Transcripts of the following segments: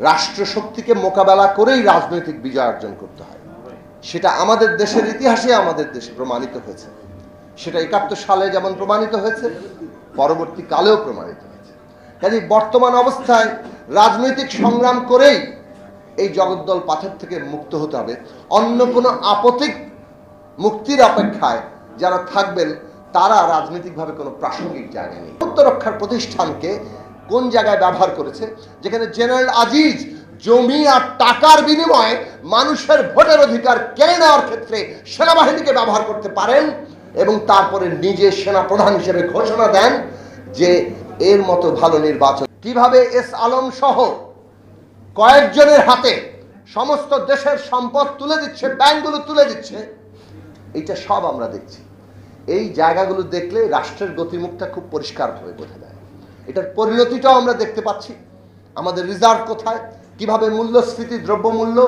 রাষ্ট্রশক্তিকে মোকাবেলা করেই রাজনৈতিক বিজয় অর্জন করতে হয়। সেটা আমাদের দেশের ইতিহাসে আমাদের দেশে প্রমাণিত হয়েছে। সেটা একাত্তর সালে যেমন প্রমাণিত হয়েছে, পরবর্তীকালেও প্রমাণিত হয়েছে। কাজে বর্তমান অবস্থায় রাজনৈতিক সংগ্রাম করেই এই জগদ্দল পাথর থেকে মুক্ত হতে হবে। অন্য কোনো আপতিক মুক্তির অপেক্ষায় যারা থাকবেন, তারা রাজনৈতিকভাবে কোনো প্রাসঙ্গিক জায়গা নেই। আত্মরক্ষার প্রতিষ্ঠানকে কোন জায়গায় ব্যবহার করেছে? যেখানে জেনারেল আজিজ জমি আর টাকার বিনিময়ে মানুষের ভোটের অধিকার কেড়ে নেওয়ার ক্ষেত্রে সেনাবাহিনীকে ব্যবহার করতে পারেন এবং তারপরে নিজে সেনা প্রধান হিসেবে ঘোষণা দেন যে এর মতো ভালো নির্বাচন। কীভাবে এস আলম সহ কয়েকজনের হাতে সমস্ত দেশের সম্পদ তুলে দিচ্ছে, ব্যাংকগুলো তুলে দিচ্ছে, এইটা সব আমরা দেখছি। এই জায়গাগুলো দেখলে রাষ্ট্রের গতিমুখটা খুব পরিষ্কারভাবে বোঝা যায় এটার পরিণতিটাও আমরা দেখতে পাচ্ছি। আমাদের রিজার্ভ কোথায়? কীভাবে মূল্যস্ফীতি, দ্রব্যমূল্য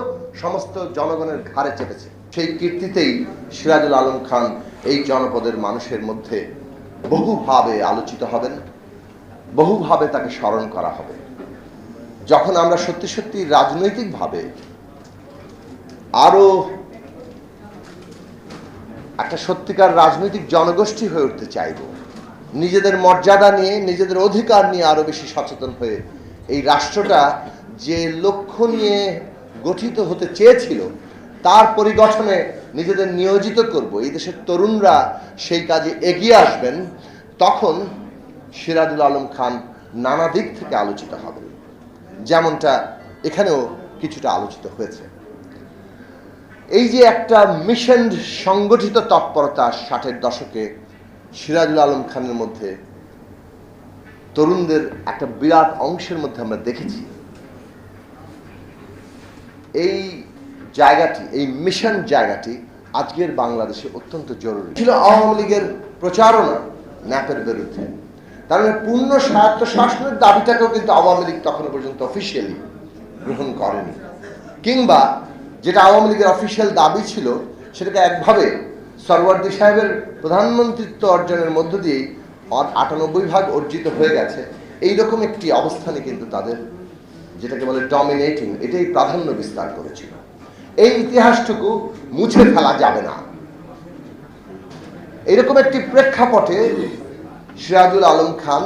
সমস্ত জনগণের ঘাড়ে চেপেছে? সেই কীর্তিতেই সিরাজুল আলম খান এই জনপদের মানুষের মধ্যে বহুভাবে আলোচিত হবেন, বহুভাবে তাকে স্মরণ করা হবে। যখন আমরা সত্যি সত্যি রাজনৈতিকভাবে আরও একটা সত্যিকার রাজনৈতিক জনগোষ্ঠী হয়ে উঠতে চাইব নিজেদের মর্যাদা নিয়ে, নিজেদের অধিকার নিয়ে আরও বেশি সচেতন হয়ে এই রাষ্ট্রটা যে লক্ষ্য নিয়ে গঠিত হতে চেয়েছিল, তার পরিগঠনে নিজেদের নিয়োজিত করব, এই দেশের তরুণরা সেই কাজে এগিয়ে আসবেন, তখন সিরাজুল আলম খান নানা দিক থেকে আলোচিত হবে। যেমনটা এখানেও কিছুটা আলোচিত হয়েছে। এই যে একটা মিশন সংগঠিত তৎপরতা ষাটের দশকে সিরাজুল আলম খানের মধ্যে, তরুণদের একটা বিরাট অংশের মধ্যে আমরা দেখেছি। এই জায়গাটি, এই মিশন জায়গাটি আজকের বাংলাদেশে অত্যন্ত জরুরি। ছিল আওয়ামী লীগের প্রচারণা ন্যাপের বিরুদ্ধে। তার মানে পূর্ণ স্বায়ত্ত শাসনের দাবিটাকেও কিন্তু আওয়ামী লীগ তখনও পর্যন্ত অফিসিয়ালি গ্রহণ করেনি। কিংবা যেটা আওয়ামী লীগের অফিসিয়াল দাবি ছিল, সেটাকে একভাবে সরওয়ার্দী সাহেবের প্রধানমন্ত্রিত্ব অর্জনের মধ্য দিয়েই আটানব্বই ভাগ অর্জিত হয়ে গেছে। এইরকম একটি অবস্থানে কিন্তু তাদের যেটাকে বলে ডমিনেটিং এটাই প্রাধান্য বিস্তার করেছিল। এই ইতিহাসটুকু মুছে ফেলা যাবে না। এরকম একটি প্রেক্ষাপটে সিরাজুল আলম খান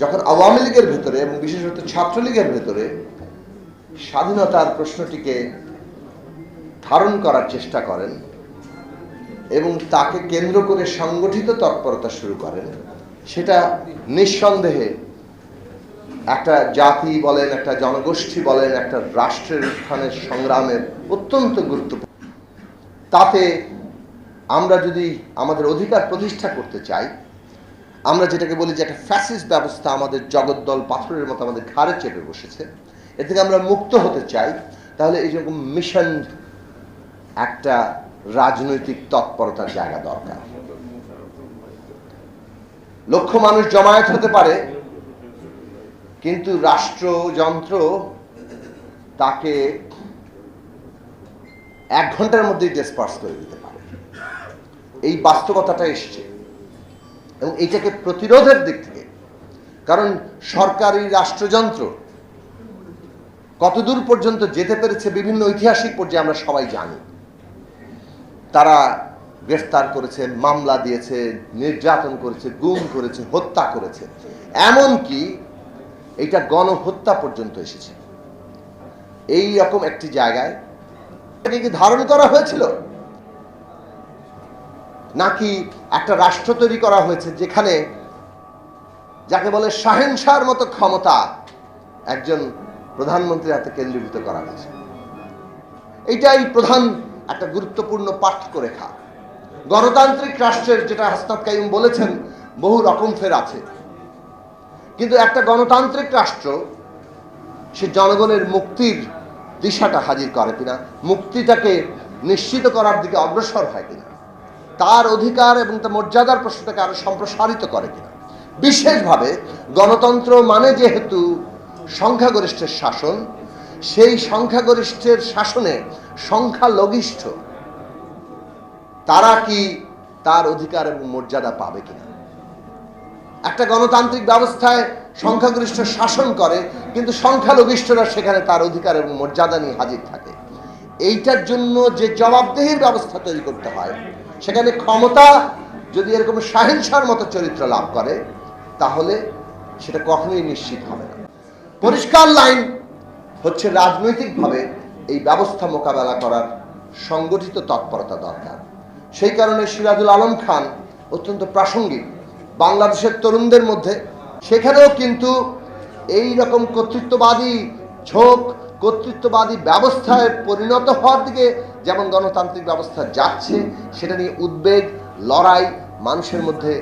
যখন আওয়ামী লীগের ভেতরে এবং বিশেষত ছাত্রলীগের ভেতরে স্বাধীনতার প্রশ্নটিকে ধারণ করার চেষ্টা করেন এবং তাকে কেন্দ্র করে সংগঠিত তৎপরতা শুরু করেন। সেটা নিঃসন্দেহে একটা জাতি বলেন, একটা জনগোষ্ঠী বলেন, একটা রাষ্ট্রের উত্থানের সংগ্রামের অত্যন্ত গুরুত্বপূর্ণ। তাতে আমরা যদি আমাদের অধিকার প্রতিষ্ঠা করতে চাই, আমরা যেটাকে বলি যে একটা ফ্যাসিস্ট ব্যবস্থা আমাদের জগদ্দল পাথরের মতো আমাদের ঘাড়ে চেপে বসেছে, এ থেকে আমরা মুক্ত হতে চাই, তাহলে এই রকম মিশন একটা রাজনৈতিক তৎপরতার জায়গা দরকার। লক্ষ মানুষ জমায়েত হতে পারে, কিন্তু রাষ্ট্রযন্ত্র তাকে এক ঘণ্টার মধ্যেই ডিসপার্স করে দিতে পারে। এই বাস্তবতাটা এসছে। এবং এইটাকে প্রতিরোধের দিক থেকে, কারণ সরকারি রাষ্ট্রযন্ত্র কতদূর পর্যন্ত যেতে পেরেছে বিভিন্ন ঐতিহাসিক পর্যায়ে আমরা সবাই জানি। তারা গ্রেফতার করেছে, মামলা দিয়েছে, নির্যাতন করেছে, গুম করেছে, হত্যা করেছে। এমনকি এটা গণহত্যা পর্যন্ত এসেছে। এই রকম একটি জায়গায় এটাকে কি ধারণ করা হয়েছিল? নাকি একটা রাষ্ট্র তৈরি করা হয়েছে যেখানে যাকে বলে শাহেনশার মতো ক্ষমতা একজন প্রধানমন্ত্রীর হাতে কেন্দ্রীভূত করা হয়েছে? এইটাই প্রধান একটা গুরুত্বপূর্ণ পার্থক্য রেখা গণতান্ত্রিক রাষ্ট্রের যেটা হাসনাত কাইম বলেছেন, বহু রকম ফের আছে। কিন্তু একটা গণতান্ত্রিক রাষ্ট্র, সে জনগণের মুক্তির দিশাটা হাজির করে কিনা, মুক্তিটাকে নিশ্চিত করার দিকে অগ্রসর হয় কিনা, তার অধিকার এবং তার মর্যাদার প্রশ্নটাকে আরও সম্প্রসারিত করে কিনা। বিশেষভাবে গণতন্ত্র মানে যেহেতু সংখ্যাগরিষ্ঠের শাসন, সেই সংখ্যাগরিষ্ঠের শাসনে সংখ্যালঘিষ্ঠ, তারা কি তার অধিকার এবং মর্যাদা পাবে কিনা? একটা গণতান্ত্রিক ব্যবস্থায় সংখ্যাগরিষ্ঠ শাসন করে, কিন্তু সংখ্যালঘিষ্ঠরা সেখানে তার অধিকার এবং মর্যাদা নিয়ে হাজির থাকে। এইটার জন্য যে জবাবদেহির ব্যবস্থা তৈরি করতে হয়, সেখানে ক্ষমতা যদি এরকম সাহিংসার মতো চরিত্র লাভ করে, তাহলে সেটা কখনোই নিশ্চিত হবে না। পরিষ্কার লাইন হচ্ছে রাজনৈতিকভাবে এই ব্যবস্থা মোকাবেলা করার সংগঠিত তৎপরতা দরকার। সেই কারণে সিরাজুল আলম খান অত্যন্ত প্রাসঙ্গিক। বাংলাদেশের তরুণদের মধ্যে সেখানেও কিন্তু এই রকম কর্তৃত্ববাদী ঝোঁক, কর্তৃত্ববাদী ব্যবস্থায় পরিণত হওয়ার দিকে যেমন গণতান্ত্রিক ব্যবস্থা যাচ্ছে, সেটা নিয়ে উদ্বেগ, লড়াই মানুষের মধ্যে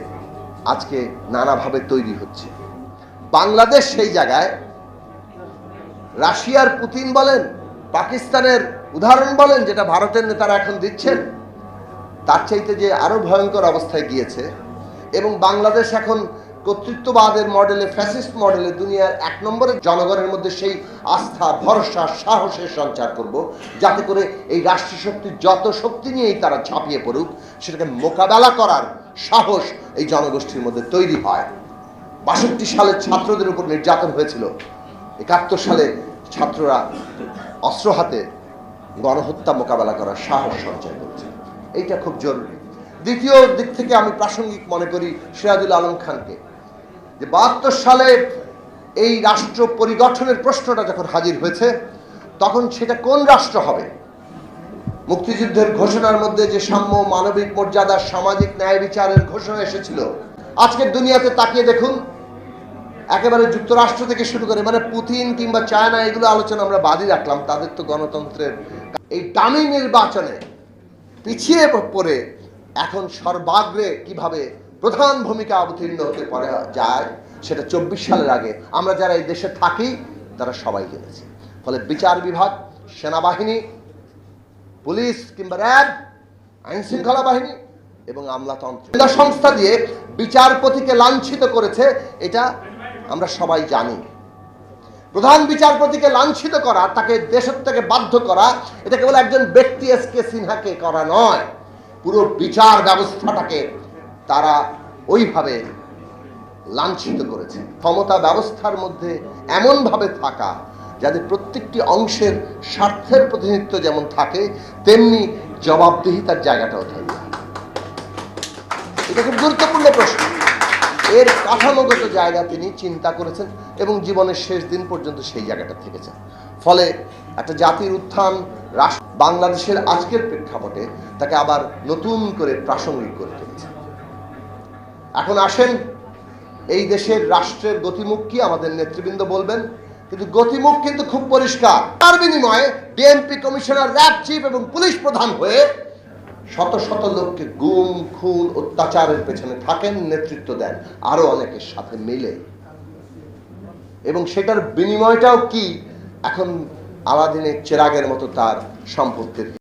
আজকে নানাভাবে তৈরি হচ্ছে। বাংলাদেশ সেই জায়গায় রাশিয়ার পুতিন বলেন পাকিস্তানের উদাহরণ বলেন যেটা ভারতের নেতারা এখন দিচ্ছেন, তার চাইতে যে আরও ভয়ঙ্কর অবস্থায় গিয়েছে এবং বাংলাদেশ এখন কর্তৃত্ববাদের মডেলে, ফ্যাসিস্ট মডেলে দুনিয়ার এক নম্বরের জনগণের মধ্যে সেই আস্থা, ভরসা, সাহসের সঞ্চার করব, যাতে করে এই রাষ্ট্রীয় শক্তির যত শক্তি নিয়েই তারা ঝাঁপিয়ে পড়ুক, সেটাকে মোকাবেলা করার সাহস এই জনগোষ্ঠীর মধ্যে তৈরি হয়। বাষট্টি সালে ছাত্রদের উপর নির্যাতন হয়েছিল। একাত্তর সালে ছাত্ররা অস্ত্র হাতে গণহত্যা মোকাবেলা করার সাহস সঞ্চয় করছে। এইটা খুব জরুরি। দ্বিতীয় দিক থেকে আমি প্রাসঙ্গিক মনে করি সিরাজুল আলম খানকে, যে বাহাত্তর সালে এই রাষ্ট্র পরিগঠনের প্রশ্নটা যখন হাজির হয়েছে, তখন সেটা কোন রাষ্ট্র হবে? মুক্তিযুদ্ধের ঘোষণার মধ্যে যে সাম্য, মানবিক মর্যাদা, সামাজিক ন্যায় বিচারের ঘোষণা এসেছিল, আজকের দুনিয়াতে তাকিয়ে দেখুন একেবারে যুক্তরাষ্ট্র থেকে শুরু করে মানে পুতিন কিংবা চায়না, এগুলো আলোচনা আমরা বাদই রাখলাম, তাদের তো গণতন্ত্রের এই দামি নির্বাচনে পিছিয়ে পড়ে এখন সর্বাগ্রে কীভাবে প্রধান ভূমিকা অবতীর্ণ হতে পারে যায়, সেটা চব্বিশ সালের আগে। আমরা যারা এই দেশে থাকি, তারা সবাই জেনেছি। ফলে বিচার বিভাগ, সেনাবাহিনী, পুলিশ কিংবা র্যাব আইন শৃঙ্খলা বাহিনী এবং আমলাতন্ত্র। সংস্থা দিয়ে বিচারপতিকে লাঞ্ছিত করেছে, এটা আমরা সবাই জানি। প্রধান বিচারপতিকে লাঞ্ছিত করা, তাকে দেশের থেকে বাধ্য করা, এটা কেবল একজন ব্যক্তি এস কে সিনহাকে করা নয়। পুরো বিচার ব্যবস্থাটাকে তারা ওইভাবে লাঞ্ছিত করেছে। ক্ষমতা ব্যবস্থার মধ্যে এমনভাবে থাকা যাদের প্রত্যেকটি অংশের স্বার্থের প্রতিনিধিত্ব যেমন থাকে, তেমনি জবাবদিহিতার জায়গাটাও থাকে। এটা খুব গুরুত্বপূর্ণ প্রশ্ন। এর কাঠামোগত জায়গা তিনি চিন্তা করেছেন এবং জীবনের শেষ দিন পর্যন্ত সেই জায়গাটা থেকেছেন। ফলে একটা জাতির উত্থান, রাষ্ট্র, বাংলাদেশের আজকের প্রেক্ষাপটে তাকে আবার নতুন করে প্রাসঙ্গিক করে তুলেছে। এখন আসেন, এই দেশের রাষ্ট্রের গতিমুখ কি আমাদের নেতৃবৃন্দ বলবেন? কিন্তু গতিমুখ কিন্তু খুব পরিষ্কার। তার বিনিময়ে ডিএমপি কমিশনার, র্যাব চিফ এবং পুলিশ প্রধান হয়ে শত শত লোককে গুম, খুন, অত্যাচারের পেছনে থাকেন, নেতৃত্ব দেন। আরও অনেকের সাথে মিলে। এবং সেটার বিনিময়টাও কি? এখন আলাদিনের চেরাগের মতো তার সম্পত্তির